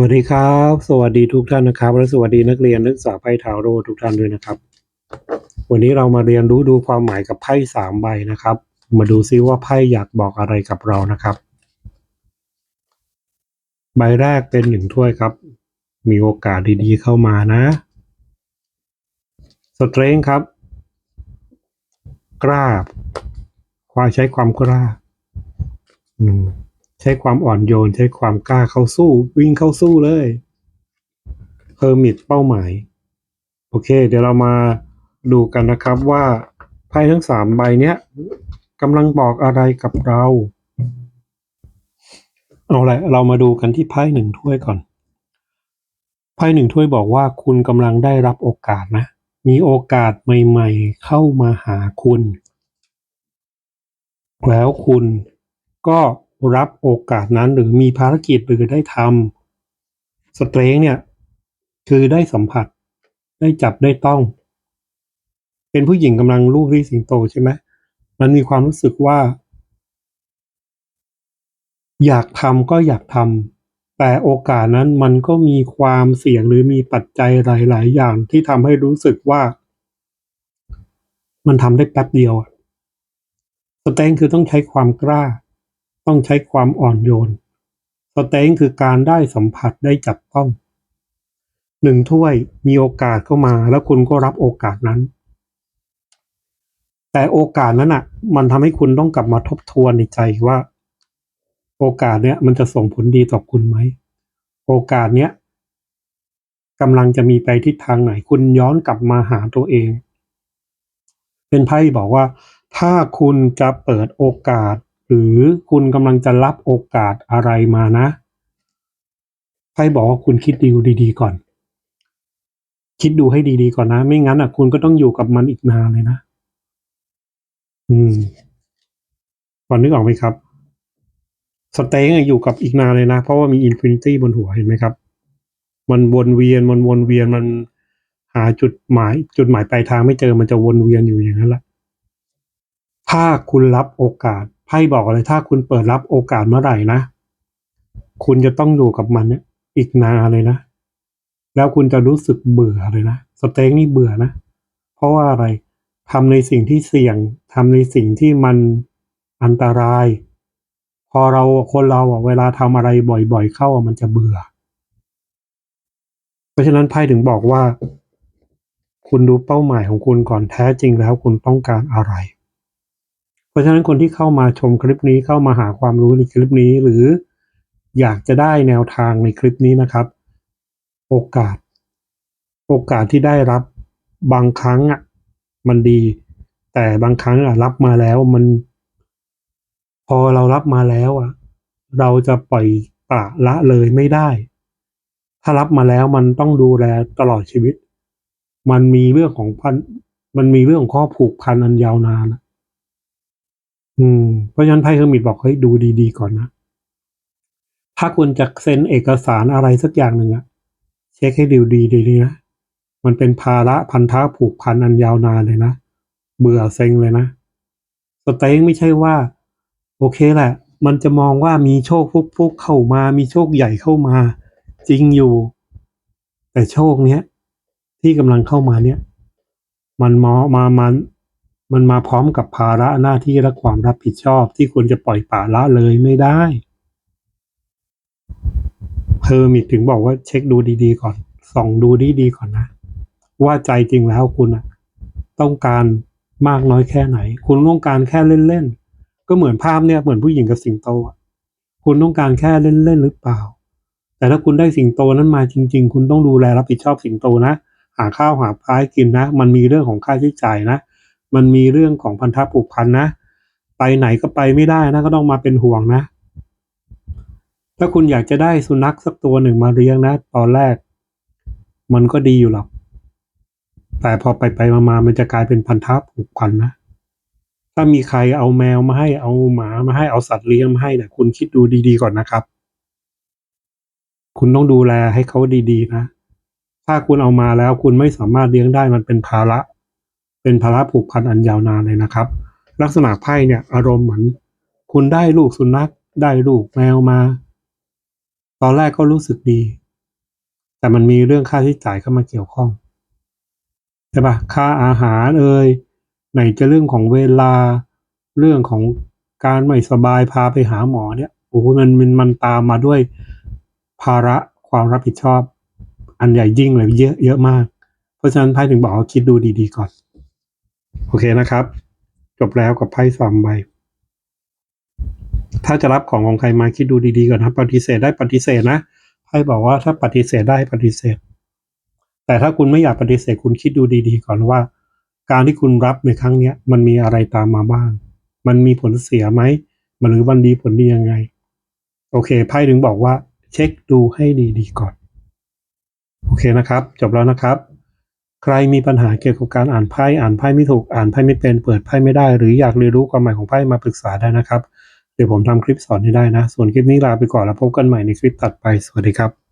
วัสดีครับ สวัสดีทุกท่านนะครับและสวัสดีนักเรียนนักศึกษาไพ่ทาโร่ทุกท่านด้วยนะครับ วันนี้เรามาเรียนรู้ดูความหมายกับไพ่สามใบนะครับ มาดูซิว่าไพ่อยากบอกอะไรกับเรานะครับ ใบแรกเป็นหนึ่งถ้วยครับ มีโอกาสดีๆเข้ามานะสเตรงครับ กล้าความใช้ความกล้าอืม ใช้ความอ่อนโยน ใช้ความกล้าเข้าสู้ วิ่งเข้าสู้เลยเพอร์มิตเป้าหมาย โอเค เดี๋ยวเรามาดูกันนะครับว่าไพ่ทั้งสามใบเนี้ยกำลังบอกอะไรกับเรา เอาละเรามาดูกันที่ไพ่หนึ่งถ้วยก่อน ไพ่หนึ่งถ้วยบอกว่าคุณกำลังได้รับโอกาสนะ มีโอกาสใหม่ๆ เข้ามาหาคุณ แล้วคุณก็ รับโอกาสนั้นหรือมีภารกิจหรือได้ทำสเตรงเนี่ย คือได้สัมผัส ได้จับได้ต้อง เป็นผู้หญิงกำลังลูกรีสิงโตใช่ไหมมันมีความรู้สึกว่า อยากทำก็อยากทำแต่โอกาสนั้นมันก็มีความเสี่ยงหรือมีปัจจัยหลาย ๆ อย่างที่ทำให้รู้สึกว่า มันทำได้แป๊บเดียวสเตงคือต้องใช้ความกล้า ต้องใช้ความอ่อนโยน สเตงคือการได้สัมผัสได้จับต้องหนึ่งถ้วยมีโอกาสเข้ามาแล้วคุณก็รับโอกาสนั้น แต่โอกาสนั้นอะ มันทำให้คุณต้องกลับมาทบทวนในใจว่า โอกาสเนี้ยมันจะส่งผลดีต่อคุณไหม โอกาสเนี้ยกำลังจะมีไปทิศทางไหน คุณย้อนกลับมาหาตัวเอง เป็นไพ่บอกว่า ถ้าคุณจะเปิดโอกาส หรือคุณกำลังจะรับโอกาสอะไรมานะไพ่บอกว่าคุณคิดดีดีๆก่อน คิดดูให้ดีๆก่อนนะ ไม่งั้นอะ คุณก็ต้องอยู่กับมันอีกนานเลยนะ อืมพอนึกออกไหมครับสเต็งอยู่กับอีกนานเลยนะ เพราะว่ามีอินฟินิตี้บนหัวเห็นไหมครับ มันวนเวียนมันวนเวียนมันหาจุดหมาย จุดหมายปลายทางไม่เจอมันจะวนเวียนอยู่อย่างนั้นแหละถ้าคุณรับโอกาส ไพ่บอกเลยถ้าคุณเปิดรับโอกาสเมื่อไหร่นะ คุณจะต้องอยู่กับมันเนี่ยอีกนานเลยนะ แล้วคุณจะรู้สึกเบื่อเลยนะสเต็งนี่เบื่อนะ เพราะว่าอะไรทำในสิ่งที่เสี่ยงทำในสิ่งที่มันอันตราย พอเราคนเราอะเวลาทำอะไรบ่อย ๆ เข้ามันจะเบื่อ เพราะฉะนั้นไพ่ถึงบอกว่า คุณดูเป้าหมายของคุณก่อนแท้จริงแล้วคุณต้องการอะไร ราะฉะนั้นคนที่เข้ามาชมคลิปนี้เข้ามาหาความรู้ในคลิปนี้ หรืออยากจะได้แนวทางในคลิปนี้นะครับ โอกาส โอกาสที่ได้รับบางครั้งอะมันดี แต่บางครั้งอะรับมาแล้วมัน พอเรารับมาแล้วอะ เราจะปล่อยปละละเลยไม่ได้ ถ้ารับมาแล้วมันต้องดูแลตลอดชีวิต มันมีเรื่องของพันมันมีเรื่องของข้อผูกพันอันยาวนานอะ อืมเพราะฉะนั้นไพ่เฮอร์มิตบอกเฮ้ยดูดีๆก่อนนะ ถ้าคุณจะเซ็นเอกสารอะไรสักอย่างหนึ่งอะเช็คให้ดีดีดีนะ มันเป็นภาระพันธะผูกพันอันยาวนานเลยนะ เบื่อเซ็งเลยนะสเต็งไม่ใช่ว่า โอเคแหละ มันจะมองว่ามีโชคฟุกๆเข้ามา มีโชคใหญ่เข้ามา จริงอยู่ แต่โชคเนี้ยที่กำลังเข้ามาเนี่ยมันมามามัน มันมาพร้อมกับภาระหน้าที่และความรับผิดชอบที่คุณจะปล่อยปละละเลยไม่ได้เพอร์มิตถึงบอกว่าเช็คดูดีๆก่อน ส่องดูดีๆก่อนนะ ว่าใจจริงแล้วคุณอะต้องการมากน้อยแค่ไหน คุณต้องการแค่เล่นๆ ก็เหมือนภาพเนี่ยเหมือนผู้หญิงกับสิงโตคุณต้องการแค่เล่นๆหรือเปล่า แต่ถ้าคุณได้สิงโตนั้นมาจริง ๆ คุณต้องดูแลรับผิดชอบสิงโตนะ หาข้าวหาปลาให้กินนะ มันมีเรื่องของค่าใช้จ่ายนะ มันมีเรื่องของพันธะผูกพันนะ ไปไหนก็ไปไม่ได้นะก็ต้องมาเป็นห่วงนะ ถ้าคุณอยากจะได้สุนัขสักตัวหนึ่งมาเลี้ยงนะ ตอนแรก มันก็ดีอยู่หรอกแต่พอไปไปมามามันจะกลายเป็นพันธะผูกพันนะ ถ้ามีใครเอาแมวมาให้เอาหมามาให้เอาสัตว์เลี้ยงมาให้เนี่ยคุณคิดดูดีๆก่อนนะครับ คุณต้องดูแลให้เขาดีๆนะ ถ้าคุณเอามาแล้วคุณไม่สามารถเลี้ยงได้มันเป็นภาระ เป็นภาระผูกพันอันยาวนานเลยนะครับ ลักษณะไพ่เนี่ยอารมณ์เหมือน คุณได้ลูกสุนัขได้ลูกแมวมา ตอนแรกก็รู้สึกดี แต่มันมีเรื่องค่าใช้จ่ายเข้ามาเกี่ยวข้องใช่ปะค่าอาหารเอ่ยไหนจะเรื่องของเวลาเรื่องของการไม่สบายพาไปหาหมอเนี่ยโอ้โหมันมันมันตามมาด้วยภาระความรับผิดชอบ อันใหญ่ยิ่งเลยเยอะเยอะมาก เพราะฉะนั้นไพ่ถึงบอกว่าคิดดูดีๆก่อน โอเคนะครับ จบแล้วกับไพ่สามใบ ถ้าจะรับของของใครมาคิดดูดีๆก่อนนะปฏิเสธได้ปฏิเสธนะไพ่บอกว่าถ้าปฏิเสธได้ปฏิเสธ แต่ถ้าคุณไม่อยากปฏิเสธคุณคิดดูดีๆก่อนว่า การที่คุณรับในครั้งเนี้ย มันมีอะไรตามมาบ้าง มันมีผลเสียไหมมันหรือวันดีผลดียังไง โอเคไพ่ถึงบอกว่า เช็คดูให้ดีๆก่อน โอเคนะครับ จบแล้วนะครับ ใครมีปัญหาเกี่ยวกับการอ่านไพ่อ่านไพ่ไม่ถูกอ่านไพ่ไม่เป็นเปิดไพ่ไม่ได้ หรืออยากเรียนรู้ความหมายของไพ่มาปรึกษาได้นะครับ เดี๋ยวผมทำคลิปสอนให้ได้นะ ส่วนคลิปนี้ลาไปก่อนแล้วพบกันใหม่ในคลิปตัดไปสวัสดีครับ